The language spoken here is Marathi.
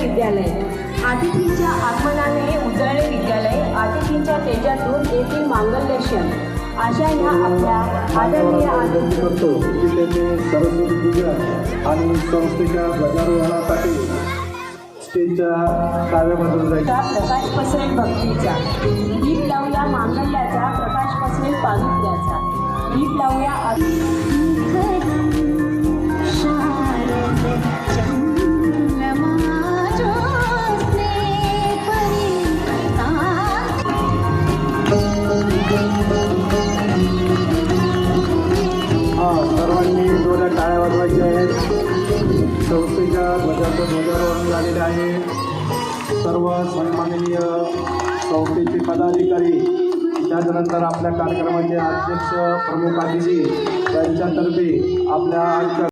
विद्यालय. अतिथींच्या आगमनाने उजळले विद्यालय. अतिथींच्या तेजातून येथील मांगल्यक्षण अशा ह्या आपल्या आदरणीय अतिथी करतो. सरस्वती पूजन आणि संस्थेच्या ध्वजारोहणासाठी स्टेजच्या डाव्या बाजूला जायचे प्रकाश पसरेल भक्तीचा. दीप लावूया मांगल्याचा प्रकाश पसरेल पावित्र्याचा दीप लावूया सर्वांनी जोड्या टाळ्या वाजवायच्या आहेत. संस्थेच्या ध्वजाचं ध्वजारोहण झालेले आहे. सर्व सन्माननीय संस्थेचे पदाधिकारी त्यानंतर आपल्या कार्यक्रमाचे अध्यक्ष प्रमुख अतिथी त्यांच्यातर्फे आपल्या